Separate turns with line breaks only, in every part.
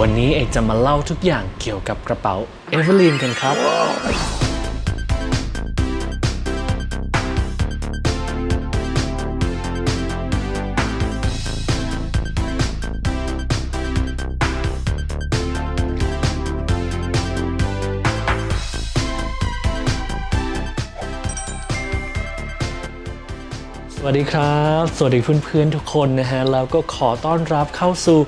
วันนี้เอกจะมาเล่าทุกอย่างเกี่ยวกับกระเป๋าเอเวอร์ลีนกันครับ สวัสดีครับ สวัสดีเพื่อนๆทุกคนนะฮะ แล้วก็ขอต้อนรับเข้าสู่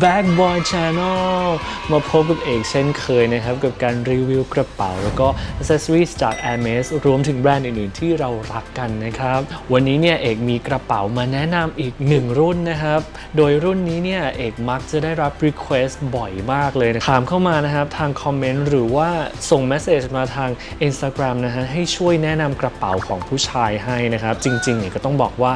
Back Boy Channel มาพบกับเอกเช่นเคยนะครับ กับการรีวิวกระเป๋า แล้วก็ accessories จาก Hermes รวมถึงแบรนด์อื่นๆ ที่เรารักกันนะครับ วันนี้เนี่ยเอกมีกระเป๋ามาแนะนำอีกหนึ่งรุ่นนะครับ โดยรุ่นนี้เนี่ยเอกมักจะได้รับ request บ่อยมากเลยนะถามเข้ามานะครับ ทางคอมเมนต์หรือว่าส่ง message มาทาง Instagram นะฮะให้ช่วยแนะนำกระเป๋าของผู้ชายให้นะครับ จริงๆเนี่ยก็ต้องบอกว่า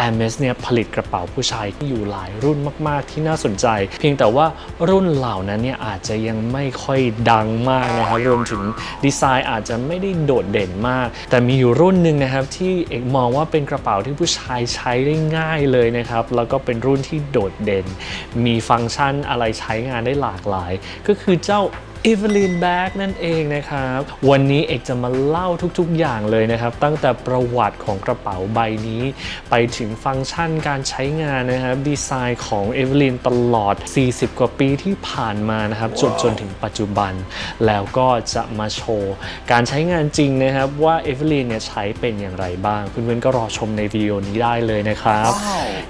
Hermes เนี่ยผลิตกระเป๋าผู้ชายที่อยู่หลายรุ่นมาก ๆ ที่น่าสนใจเพียงแต่ว่ารุ่นเหล่านั้นเนี่ยอาจจะยังไม่ค่อยดังมากนะครับรวมถึงดีไซน์อาจจะไม่ได้โดดเด่นมาก แต่มีอยู่รุ่นหนึ่งนะครับที่เอกมองว่าเป็นกระเป๋าที่ผู้ชายใช้ได้ง่ายเลยนะครับแล้วก็เป็นรุ่นที่โดดเด่น มีฟังก์ชันอะไรใช้งานได้หลากหลาย ก็คือเจ้า e v e l y n Bag นั่นเองนะครับ วันนี้เอกจะมาเล่าทุกๆอย่างเลยนะครับ ตั้งแต่ประวัติของกระเป๋าใบนี้ ไปถึงฟังก์ชันการใช้งานนะครับ ดีไซน์ของ e v e l y n ตลอด 40 กว่าปีที่ผ่านมานะครับ จนจนถึงปัจจุบัน แล้วก็จะมาโชว์ การใช้งานจริงนะครับ ว่า e v e l y n เนี่ยใช้เป็นอย่างไรบ้าง เพื่อนๆก็รอชมในวิดีโอนี้ได้เลยนะครับ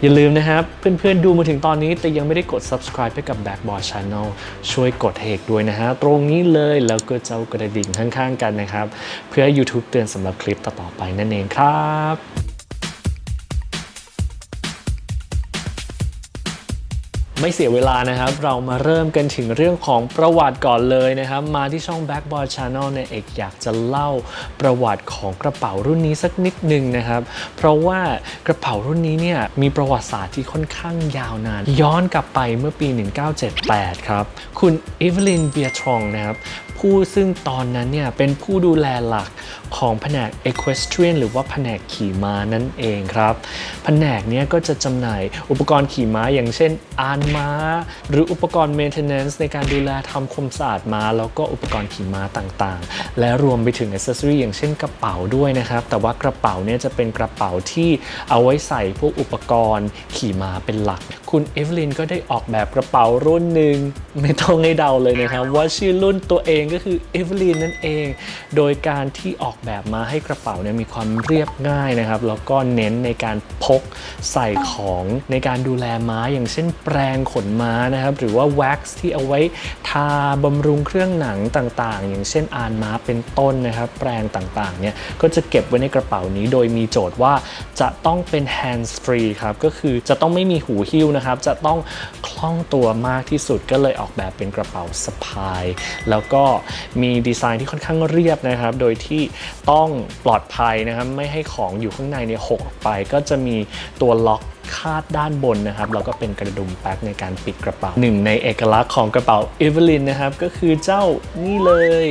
อย่าลืมนะครับ เพื่อนๆดูมาถึงตอนนี้แต่ยังไม่ได้กด subscribe ให้กับ Backboard Channel ช่วยกดให้เอกด้วยนะฮะตรงนี้เลย แล้วก็เจ้ากระดิ่งข้างๆกันนะครับ เพื่อ YouTube เตือนสำหรับคลิปต่อๆไปนั่นเองครับ ไม่เสียเวลานะครับ เรามาเริ่มกันถึงเรื่องของประวัติก่อนเลยนะครับ มาที่ช่อง Backboard Channel เนี่ยเอกอยากจะเล่าประวัติของกระเป๋ารุ่นนี้สักนิดหนึ่งนะครับ เพราะว่ากระเป๋ารุ่นนี้เนี่ยมีประวัติศาสตร์ที่ค่อนข้างยาวนาน ย้อนกลับไปเมื่อปี 1978 ครับ คุณเอเวลินเบียทรองนะครับผู้ซึ่งตอนนั้นเนี่ยเป็นผู้ดูแลหลักของแผนก equestrian หรือว่าแผนกขี่ม้านั่นเองครับ แผนกนี้ก็จะจำหน่ายอุปกรณ์ขี่ม้าอย่างเช่นอานม้า หรืออุปกรณ์ maintenance ในการดูแลทำความสะอาดม้า แล้วก็อุปกรณ์ขี่ม้าต่างๆ และรวมไปถึง accessory อย่างเช่นกระเป๋าด้วยนะครับ แต่ว่ากระเป๋าเนี่ยจะเป็นกระเป๋าที่เอาไว้ใส่พวกอุปกรณ์ขี่ม้าเป็นหลัก คุณเอเวลินก็ได้ออกแบบกระเป๋ารุ่นหนึ่งไม่ต้องให้เดาเลยนะครับ ว่าชื่อรุ่นตัวเองก็คือเอเวลินนั่นเอง โดยการที่ออกแบบมาให้กระเป๋าเนี่ยมีความเรียบง่ายนะครับ แล้วก็เน้นในการพกใส่ของในการดูแลม้าอย่างเช่นแปรงขนม้านะครับ หรือว่าแว็กซ์ที่เอาไว้ทาบำรุงเครื่องหนังต่างๆ อย่างเช่นอานม้าเป็นต้นนะครับ แปรงต่างๆ เนี่ย ก็จะเก็บไว้ในกระเป๋านี้ โดยมีโจทย์ว่าจะต้องเป็น hands free ครับ ก็คือจะต้องไม่มีหูหิ้วนะครับ จะต้องคล่องตัวมากที่สุด ก็เลยออกแบบเป็นกระเป๋าสะพาย แล้วก็มีดีไซน์ที่ค่อนข้างเรียบนะครับ โดยที่ต้องปลอดภัยนะครับ ไม่ให้ของอยู่ข้างในเนี่ยหกไป ก็จะมีตัวล็อก คาดด้านบนนะครับแล้วก็เป็นกระดุมแป๊กในการปิดกระเป๋าหนึ่งในเอกลักษณ์ของกระเป๋าเอเวลินนะครับก็คือเจ้านี่เลย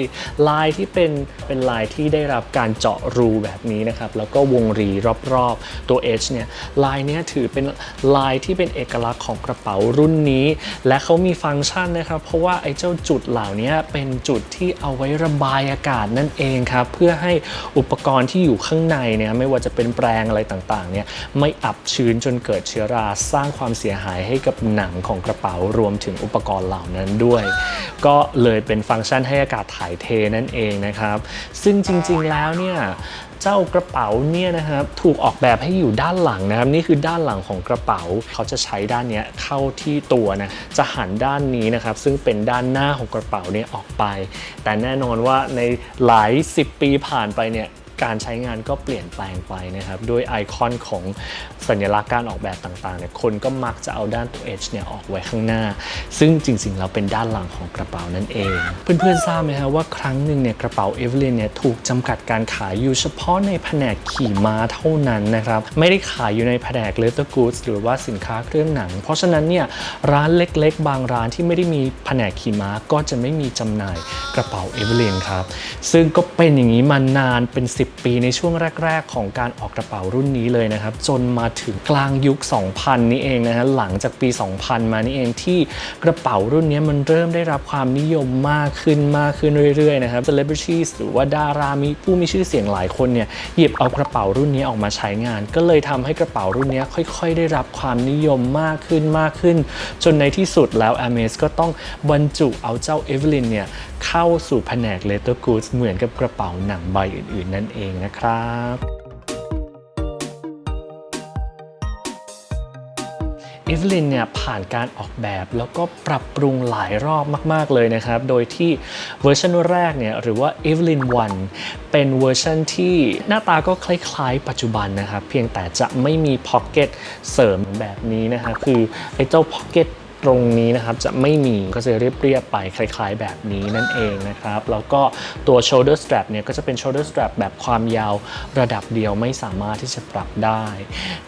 ลายที่เป็นเป็นลายที่ได้รับการเจาะรูแบบนี้นะครับแล้วก็วงรีรอบๆตัว H เนี่ยลายนี้ถือเป็นลายที่เป็นเอกลักษณ์ของกระเป๋ารุ่นนี้ และเขามีฟังก์ชันนะครับเพราะว่าไอ้เจ้าจุดเหล่านี้เป็นจุดที่เอาไว้ระบายอากาศนั่นเองครับเพื่อให้อุปกรณ์ที่อยู่ข้างในเนี่ยไม่ว่าจะเป็นแปรงอะไรต่างๆเนี่ยไม่อับชื้นจนเกิดเชื้อราสร้างความเสียหายให้กับหนังของกระเป๋ารวมถึงอุปกรณ์เหล่านั้นด้วย ก็เลยเป็นฟังก์ชันให้อากาศถ่ายเทนั่นเองนะครับ ซึ่งจริงๆแล้วเนี่ยเจ้ากระเป๋าเนี่ยนะครับถูกออกแบบให้อยู่ด้านหลังนะครับ นี่คือด้านหลังของกระเป๋า เขาจะใช้ด้านเนี้ยเข้าที่ตัวนะจะหันด้านนี้นะครับ ซึ่งเป็นด้านหน้าของกระเป๋าเนี่ยออกไป แต่แน่นอนว่าในหลาย 10 ปีผ่านไปเนี่ย การใช้งานก็เปลี่ยนแปลงไปนะครับด้วยไอคอนของสัญลักษณ์การออกแบบต่างๆเนี่ยคนก็มักจะเอาด้านตัว H เนี่ยออกไว้ข้างหน้า ซึ่งจริงๆแล้วเป็นด้านหลังของกระเป๋านั่นเอง เพื่อนๆทราบไหมครับว่าครั้งหนึ่งเนี่ยกระเป๋าเอเวอเรนเนี่ยถูกจำกัดการขายอยู่เฉพาะในแผนกขี่ม้าเท่านั้นนะครับไม่ได้ขายอยู่ในแผนกเลเ t อร์กูดหรือว่าสินค้าเครื่องหนัง เพราะฉะนั้นเนี่ยร้านเล็กๆ บางร้านที่ไม่ได้มีแผนกขี่ม้าก็จะไม่มีจำหน่ายกระเป๋าเอเวอเรนครับซึ่งก็เป็นอย่างนี้มานานเป็น 10 10 ปีในช่วงแรก ๆ ของการออกกระเป๋ารุ่นนี้เลยนะครับ จนมาถึงกลางยุค 2000 นี้เองนะฮะหลังจากปี 2000 มานี่เองที่กระเป๋ารุ่นนี้มันเริ่มได้รับความนิยมมากขึ้นมากขึ้นเรื่อยๆนะครับ celebrities หรือว่าดารามีผู้มีชื่อเสียงหลายคนเนี่ยหยิบเอากระเป๋ารุ่นนี้ออกมาใช้งาน ก็เลยทำให้กระเป๋ารุ่นนี้ค่อย ๆ ได้รับความนิยมมากขึ้นมากขึ้น จนในที่สุดแล้ว a m e z ก็ต้องบรรจุเอาเจ้า Evelyn เนี่ยเข้าสู่แผนก leather goods เหมือนกับกระเป๋าหนังใบอื่นๆ นั่นเองนะครับอเวลินเนี่ยผ่านการออกแบบแล้วก็ปรับปรุงหลายรอบมาก ๆ เลยนะครับ โดยที่เวอร์ชันแรกเนี่ยหรือว่า Evelyn 1 เป็นเวอร์ชันที่หน้าตาก็คล้ายๆ ปัจจุบันนะครับ เพียงแต่จะไม่มีพ็อกเก็ตเสริมแบบนี้นะฮะคือไอ้เจ้าพ็อกเก็ต ตรงนี้นะครับจะไม่มีก็จะเรียบๆไปคล้ายๆ แบบนี้นั่นเองนะครับแล้วก็ตัว shoulder strap เนี่ยก็จะเป็น shoulder strap แบบความยาวระดับเดียวไม่สามารถที่จะปรับได้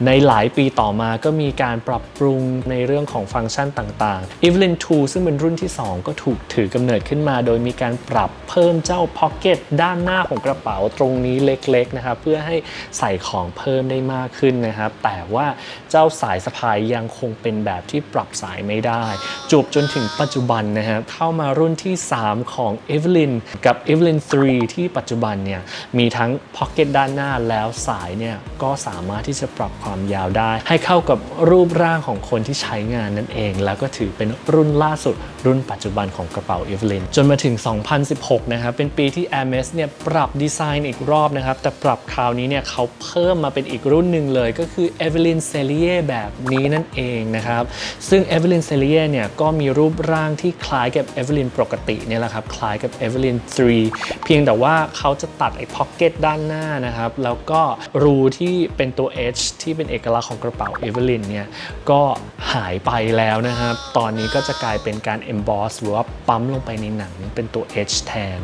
ในหลายปีต่อมาก็มีการปรับปรุงในเรื่องของฟังก์ชันต่างๆ Evelyn 2 ซึ่งเป็นรุ่นที่ 2 ก็ถูกถือกำเนิดขึ้นมา โดยมีการปรับเพิ่มเจ้า pocket ด้านหน้าของกระเป๋าตรงนี้เล็กๆนะครับเพื่อให้ใส่ของเพิ่มได้มากขึ้นนะครับแต่ว่าเจ้าสายสะพายยังคงเป็นแบบที่ปรับสายไม่ได้ จบจนถึงปัจจุบันนะครับเข้ามารุ่นที่ 3 ของ Evelyn กับ Evelyn 3 ที่ปัจจุบันเนี่ยมีทั้ง pocket ด้านหน้าแล้วสายเนี่ยก็สามารถที่จะปรับความยาวได้ ให้เข้ากับรูปร่างของคนที่ใช้งานนั่นเอง แล้วก็ถือเป็นรุ่นล่าสุด รุ่นปัจจุบันของกระเป๋า Evelyn จนมาถึง 2016 นะครับเป็นปีที่ Hermes เนี่ยปรับดีไซน์อีกรอบนะครับ แต่ปรับคราวนี้เนี่ยเขาเพิ่มมาเป็นอีกรุ่นหนึ่งเลย ก็คือ Evelyn Cellier แบบนี้นั่นเองนะครับ ซึ่ง Evelyn Cellier เนี่ยก็มีรูปร่างที่คล้ายกับ Evelyn ปกติเนี่ยแหละครับคล้ายกับ Evelyn 3เพียงแต่ว่าเขาจะตัดไอ้พ็อกเก็ตด้านหน้านะครับแล้วก็รูที่เป็นตัว H ที่เป็นเอกลักษณ์ของกระเป๋า Evelyn เนี่ยก็หายไปแล้วนะครับ ตอนนี้ก็จะกลายเป็นการ emboss หรือว่าปั๊มลงไปในหนังเป็นตัว H แทน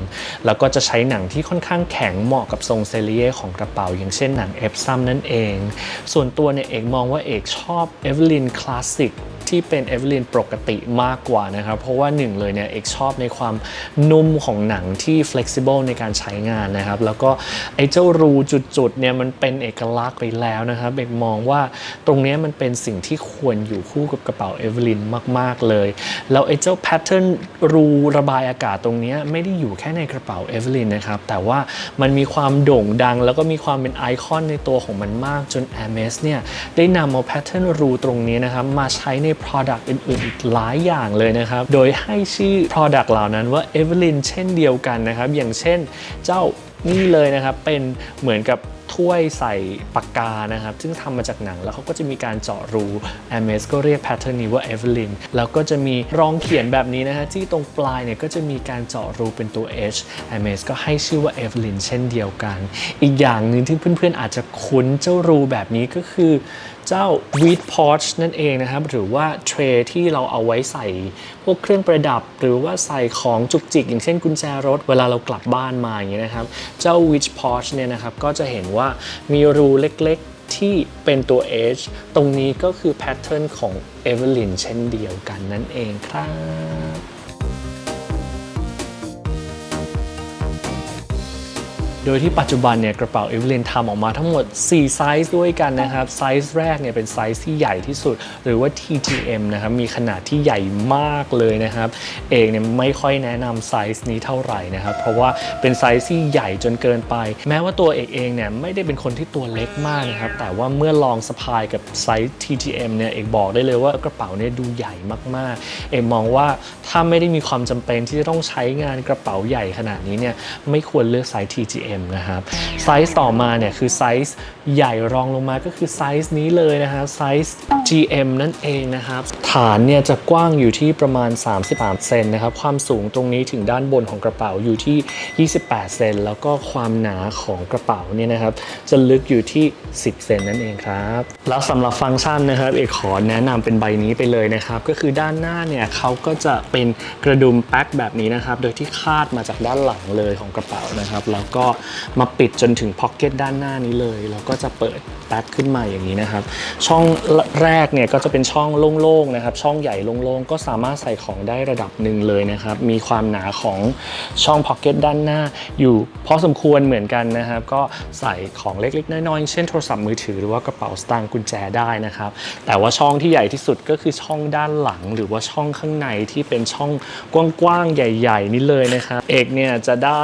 แล้วก็จะใช้หนังที่ค่อนข้างแข็งเหมาะกับทรงเซเลียของกระเป๋า อย่างเช่นหนังเอฟซัมนั่นเอง ส่วนตัวเนี่ยเอกมองว่าเอกชอบ Evelyn Classic ที่เป็นเอเวอร์ลินปกติมากกว่านะครับ เพราะว่าหนึ่งเลยเนี่ยเอกชอบในความนุ่มของหนังที่ flexible ในการใช้งานนะครับ แล้วก็ไอ้เจ้ารูจุดๆเนี่ยมันเป็นเอกลักษณ์ไปแล้วนะครับเอกมองว่าตรงนี้มันเป็นสิ่งที่ควรอยู่คู่กับกระเป๋าเอเวอร์ลินมาก ๆ เลย แล้วไอ้เจ้าแพทเทิร์นรูระบายอากาศตรงนี้ไม่ได้อยู่แค่ในกระเป๋าเอเวอร์ลินนะครับ แต่ว่ามันมีความโด่งดัง แล้วก็มีความเป็นไอคอนในตัวของมันมากจน Hermes เนี่ยได้นำเอาแพทเทิร์นรูตรงนี้นะครับมาใช้ใน Product อื่นๆ อีกหลายอย่างเลยนะครับ โดยให้ชื่อ Product เหล่านั้นว่า Evelyn เช่นเดียวกันนะครับ อย่างเช่นเจ้านี่เลยนะครับ เป็นเหมือนกับถ้วยใส่ปากกานะครับ ซึ่งทำมาจากหนังแล้วเขาก็จะมีการเจาะรู a m e s ก็เรียกแพทเทิร์นนี้ว่า Evelyn แล้วก็จะมีรองเขียนแบบนี้นะฮะที่ตรงปลายเนี่ยก็จะมีการเจาะรูเป็นตัว H a m e s ก็ให้ชื่อว่า Evelyn เช่นเดียวกัน อีกอย่างหนึ่งที่เพื่อนๆอาจจะคุ้นเจ้ารูแบบนี้ก็คือ เจ้า Wheat Pouch นั่นเองนะครับ หรือว่าเทรที่เราเอาไว้ใส่พวกเครื่องประดับ หรือว่าใส่ของจุกจิก อย่างเช่นกุญแจรถ เวลาเรากลับบ้านมาอย่างเงี้ยนะครับ เจ้า Wheat Pouch เนี่ยนะครับ ก็จะเห็นว่ามีรูเล็กๆที่เป็นตัว H ตรงนี้ก็คือแพทเทิร์นของ Evelyn เช่นเดียวกันนั่นเองครับ โดยที่ปัจจุบันเนี่ยกระเป๋าเอเวอร์ลินทำออกมาทั้งหมด 4 ไซส์ด้วยกันนะครับ ไซส์แรกเนี่ยเป็นไซส์ที่ใหญ่ที่สุด หรือว่า TTM นะครับ มีขนาดที่ใหญ่มากเลยนะครับ เองเนี่ยไม่ค่อยแนะนำไซส์นี้เท่าไหร่นะครับ เพราะว่าเป็นไซส์ที่ใหญ่จนเกินไป แม้ว่าตัวเอกเองเนี่ยไม่ได้เป็นคนที่ตัวเล็กมากนะครับ แต่ว่าเมื่อลองสะพายกับไซส์ TTM เนี่ยเอกบอกได้เลยว่ากระเป๋าเนี่ยดูใหญ่มากๆ เอกมองว่าถ้าไม่ได้มีความจำเป็นที่จะต้องใช้งานกระเป๋าใหญ่ขนาดนี้เนี่ยไม่ควรเลือกไซส์ TTM นะครับไซส์ต่อมาเนี่ยคือไซส์ใหญ่รองลงมาก็คือไซส์นี้เลยนะครับไซส์ GM นั่นเองนะครับ ฐานเนี่ยจะกว้างอยู่ที่ประมาณ 33 เซนนะครับ ความสูงตรงนี้ถึงด้านบนของกระเป๋าอยู่ที่ 28 เซนแล้วก็ความหนาของกระเป๋าเนี่ยนะครับ จะลึกอยู่ที่ 10 เซนนั่นเองครับ แล้วสำหรับฟังก์ชันนะครับ เอกขอแนะนำเป็นใบนี้ไปเลยนะครับ ก็คือด้านหน้าเนี่ยเขาก็จะเป็นกระดุมแป๊กแบบนี้นะครับ โดยที่คาดมาจากด้านหลังเลยของกระเป๋านะครับ แล้วก็มาปิดจนถึงพ็อกเก็ตด้านหน้านี้เลยแล้วก็จะเปิดแป๊บขึ้นมาอย่างนี้นะครับ ช่องแรกเนี่ยก็จะเป็นช่องโล่งๆนะครับ ช่องใหญ่โล่งๆก็สามารถใส่ของได้ระดับหนึ่งเลยนะครับ มีความหนาของช่องพ็อกเก็ตด้านหน้า อยู่พอสมควรเหมือนกันนะครับ ก็ใส่ของเล็กๆน้อยๆเช่นโทรศัพท์มือถือหรือว่ากระเป๋าสตางค์กุญแจได้นะครับ แต่ว่าช่องที่ใหญ่ที่สุดก็คือช่องด้านหลัง หรือว่าช่องข้างในที่เป็นช่องกว้างๆใหญ่ ๆ นี่เลยนะครับเอกเนี่ยจะได้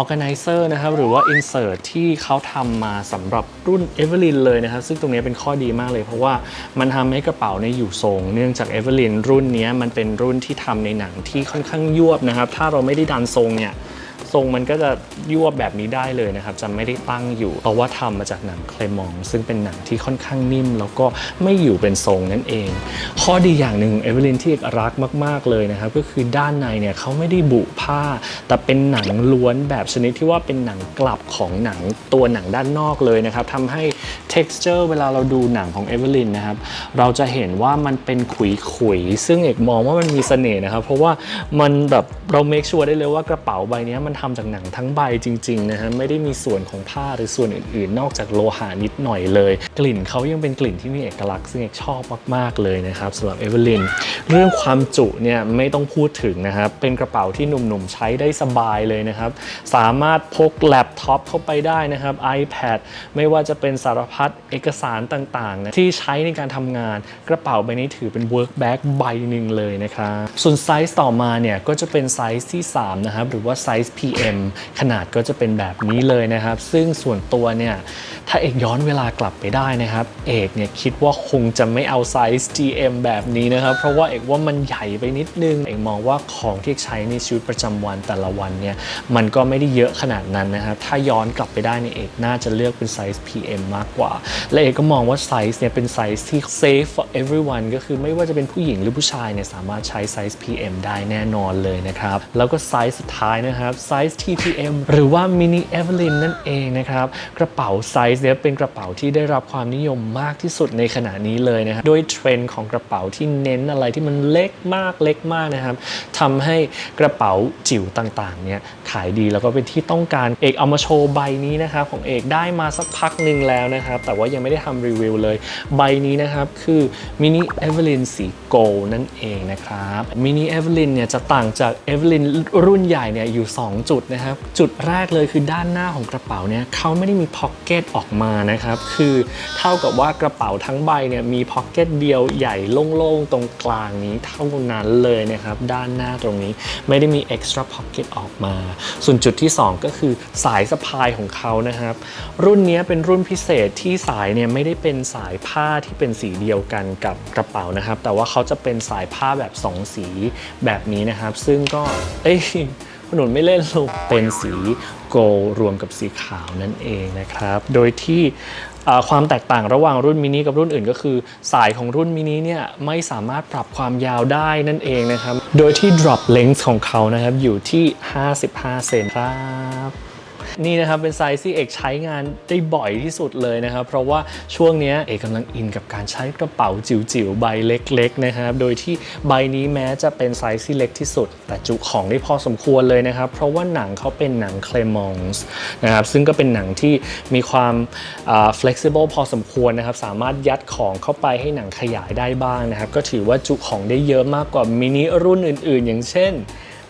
organizer นะครับหรือว่า insert ที่เขาทำมาสำหรับรุ่น Evelyn เลยนะครับ ซึ่งตรงนี้เป็นข้อดีมากเลย เพราะว่ามันทำให้กระเป๋าเนี่ยอยู่ทรง เนื่องจาก Evelyn รุ่นนี้มันเป็นรุ่นที่ทำในหนังที่ค่อนข้างยวบนะครับ ถ้าเราไม่ได้ดันทรงเนี่ย ทรงมันก็จะยวบแบบนี้ได้เลยนะครับจะไม่ได้ตั้งอยู่ เพราะว่าทำมาจากหนังเคลมอง ซึ่งเป็นหนังที่ค่อนข้างนิ่ม แล้วก็ไม่อยู่เป็นทรงนั่นเอง ข้อดีอย่างหนึ่งเอเวอร์ลินที่เอกรักมาก ๆเลยนะครับก็คือด้านในเนี่ยเขาไม่ได้บุผ้า แต่เป็นหนังล้วนแบบชนิดที่ว่าเป็นหนังกลับของหนังตัวหนังด้านนอกเลยนะครับทำให้ texture เวลาเราดูหนังของเอเวอร์ลินนะครับเราจะเห็นว่ามันเป็นขุยๆซึ่งเอกมองว่ามันมีเสน่ห์นะครับเพราะว่ามันแบบเรา make sure ได้เลยว่ากระเป๋าใบเนี้ยมันทำจากหนังทั้งใบจริงๆนะฮะไม่ได้มีส่วนของผ้าหรือส่วนอื่นๆ นอกจากโลหะนิดหน่อยเลย กลิ่นเขายังเป็นกลิ่นที่มีเอกลักษณ์ซึ่งเอกชอบมากๆเลยนะครับสำหรับเอเวอร์ลินเรื่องความจุเนี่ยไม่ต้องพูดถึงนะครับเป็นกระเป๋าที่หนุ่มๆใช้ได้สบายเลยนะครับสามารถพกแล็ปท็อปเข้าไปได้นะครับ iPad ไม่ว่าจะเป็นสารพัดเอกสารต่างๆนะที่ใช้ในการทำงานกระเป๋าใบนี้ถือเป็น work bag ใบหนึ่งเลยนะครับส่วนไซส์ต่อมาเนี่ยก็จะเป็นไซส์ที่3นะครับหรือว่าไซส์ PM ขนาดก็จะเป็นแบบนี้เลยนะครับ ซึ่งส่วนตัวเนี่ยถ้าเอกย้อนเวลากลับไปได้นะครับ เอกเนี่ยคิดว่าคงจะไม่เอาไซส์ GM แบบนี้นะครับ เพราะว่าเอกว่ามันใหญ่ไปนิดนึง เอกมองว่าของที่ใช้ในชีวิตประจำวันแต่ละวันเนี่ยมันก็ไม่ได้เยอะขนาดนั้นนะครับ ถ้าย้อนกลับไปได้เนี่ยเอกน่าจะเลือกเป็นไซส์ PM มากกว่า และเอกก็มองว่าไซส์เนี่ยเป็นไซส์ที่ safe for everyone ก็คือไม่ว่าจะเป็นผู้หญิงหรือผู้ชายเนี่ยสามารถใช้ไซส์ PM ได้แน่นอนเลยนะครับ แล้วก็ไซส์สุดท้ายนะครับไซส์ TPM หรือว่า Mini Evelyn นั่นเองนะครับ กระเป๋าไซส์เนี่ยเป็นกระเป๋าที่ได้รับความนิยมมากที่สุดในขณะนี้เลยนะครับโดยเทรนด์ของกระเป๋าที่เน้นอะไรที่มันเล็กมากเล็กมากนะครับทำให้กระเป๋าจิ๋วต่างๆเนี่ยขายดีแล้วก็เป็นที่ต้องการเอกเอามาโชว์ใบนี้นะครับของเอกได้มาสักพักหนึ่งแล้วนะครับแต่ว่ายังไม่ได้ทำรีวิวเลย ใบนี้นะครับคือ Mini Evelyn สีโกลนั่นเองนะครับ Mini Evelyn เนี่ยจะต่างจาก Evelyn รุ่นใหญ่เนี่ยอยู่ 2จุดนะครับ จุดแรกเลยคือด้านหน้าของกระเป๋าเนี่ยเขาไม่ได้มีพ็อกเก็ตออกมานะครับ คือเท่ากับว่ากระเป๋าทั้งใบเนี่ยมีพ็อกเก็ตเดียวใหญ่โล่งๆ ตรงกลางนี้เท่านั้นเลยนะครับ ด้านหน้าตรงนี้ไม่ได้มี extra pocket ออกมา ส่วนจุดที่ 2 ก็คือสายสะพายของเขานะครับ รุ่นนี้เป็นรุ่นพิเศษที่สายเนี่ยไม่ได้เป็นสายผ้าที่เป็นสีเดียวกันกับกระเป๋านะครับ แต่ว่าเขาจะเป็นสายผ้าแบบ 2 สีแบบนี้นะครับ ซึ่งก็เอ้ย หนุนไม่เล่นลูกเป็นสีโกล์รวมกับสีขาวนั่นเองนะครับ โดยที่ความแตกต่างระหว่างรุ่นมินิกับรุ่นอื่นก็คือ สายของรุ่นมินิเนี่ยไม่สามารถปรับความยาวได้นั่นเองนะครับ โดยที่ drop length ของเขานะครับอยู่ที่ 55 เซนครับ นี่นะครับเป็นไซส์ที่เอกใช้งานได้บ่อยที่สุดเลยนะครับ เพราะว่าช่วงนี้เอกกำลังอินกับการใช้กระเป๋าจิ๋วๆใบเล็กๆนะครับ โดยที่ใบนี้แม้จะเป็นไซส์ที่เล็กที่สุด แต่จุของได้พอสมควรเลยนะครับ เพราะว่าหนังเขาเป็นหนังเคลมองส์นะครับซึ่งก็เป็นหนังที่มีความ flexible พอสมควรนะครับ สามารถยัดของเข้าไปให้หนังขยายได้บ้างนะครับ ก็ถือว่าจุของได้เยอะมากกว่ามินิรุ่นอื่น ๆ อย่างเช่น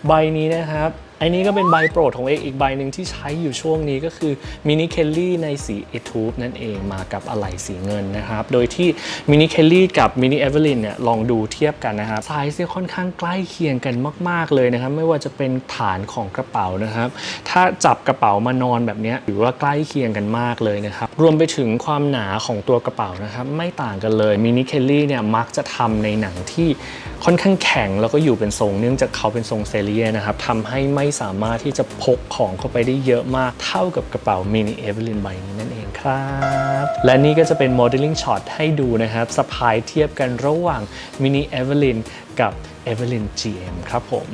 ใบนี้นะครับ อันนี้ก็เป็นใบโปรดของเอกอีกใบหนึ่งที่ใช้อยู่ช่วงนี้ก็คือมินิเคลลี่ในสีเอทูบนั่นเองมากับอะไหล่สีเงินนะครับ โดยที่มินิเคลลี่กับมินิเอเวอร์ลินเนี่ยลองดูเทียบกันนะครับไซส์เนี่ยค่อนข้างใกล้เคียงกันมาก ๆ เลยนะครับ ไม่ว่าจะเป็นฐานของกระเป๋านะครับ ถ้าจับกระเป๋ามานอนแบบนี้ถือว่าใกล้เคียงกันมากเลยนะครับ รวมไปถึงความหนาของตัวกระเป๋านะครับไม่ต่างกันเลยมินิเคลลี่เนี่ยมักจะทำในหนังที่ค่อนข้างแข็งแล้วก็อยู่เป็นทรงเนื่องจากเขาเป็นทรงเซเลียนะครับทำให้ไม่สามารถที่จะพกของเข้าไปได้เยอะมากเท่ากับกระเป๋ามินิเอเวอร์ลินใบนี้นั่นเองครับ และนี่ก็จะเป็นโมเดลลิ่งช็อตให้ดูนะครับสะพายเทียบกันระหว่างมินิเอเวอร์ลินกับเอเวอร์ลิน GM ครับผม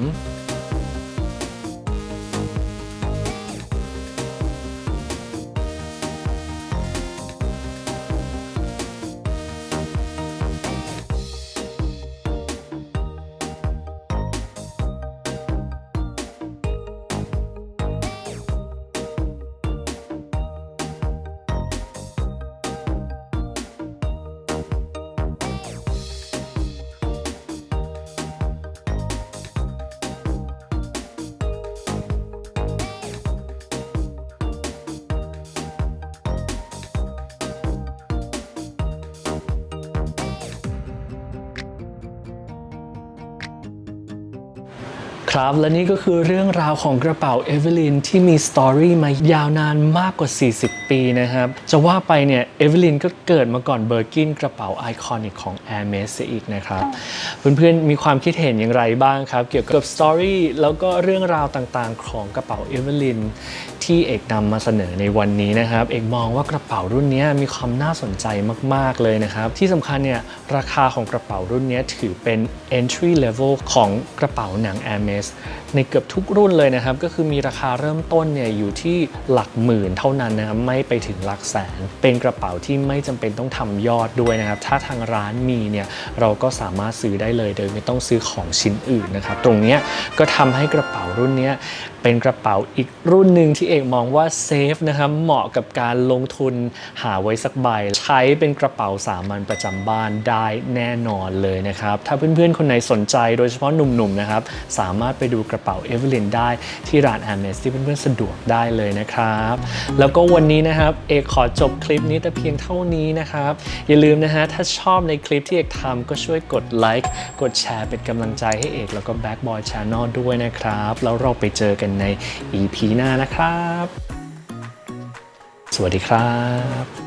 ครับ และนี่ก็คือเรื่องราวของกระเป๋าเอเวลินที่มีสตอรี่มายาวนานมากกว่า 40 ปีนะครับ จะว่าไปเนี่ยเอเวลินก็เกิดมาก่อนเบอร์กินกระเป๋าไอคอนิกของ Air m e s เสียอีกนะครับ เพื่อนๆ มีความคิดเห็นอย่างไรบ้างครับ เกี่ยวกับสตอรี่แล้วก็เรื่องราวต่างๆ ของกระเป๋าเอเวลินที่เอกนำมาเสนอในวันนี้นะครับ เอกมองว่ากระเป๋ารุ่นนี้มีความน่าสนใจมาก ๆ เลยนะครับ ที่สำคัญเนี่ยราคาของกระเป๋ารุ่นนี้ถือเป็น entry level ของกระเป๋าหนัง Hermes ในเกือบทุกรุ่นเลยนะครับ ก็คือมีราคาเริ่มต้นเนี่ยอยู่ที่หลักหมื่นเท่านั้นนะครับ ไม่ไปถึงหลักแสน เป็นกระเป๋าที่ไม่จำเป็นต้องทำยอดด้วยนะครับ ถ้าทางร้านมีเนี่ยเราก็สามารถซื้อได้เลยโดยไม่ต้องซื้อของชิ้นอื่นนะครับ ตรงนี้ก็ทำให้กระเป๋ารุ่นนี้เป็นกระเป๋าอีกรุ่นหนึ่งที่เอกมองว่าเซฟนะครับเหมาะกับการลงทุนหาไว้สักใบ ใช้เป็นกระเป๋าสามัญประจำบ้านได้แน่นอนเลยนะครับ ถ้าเพื่อนๆ คนไหนสนใจโดยเฉพาะหนุ่มๆนะครับ สามารถไปดูกระเป๋าเอเวลินได้ที่ร้าน a อ m e s ที่เพื่อนๆ สะดวกได้เลยนะครับ แล้วก็วันนี้นะครับเอกขอจบคลิปนี้แต่เพียงเท่านี้นะครับ อย่าลืมนะฮะถ้าชอบในคลิปที่เอกทำก็ช่วยกดไลค์กดแชร์เป็นกำลังใจให้เอกแล้วก็ Backboy Channel ด้วยนะครับ แล้วเราไปเจอกันใน EP หน้านะครับสวัสดีครับ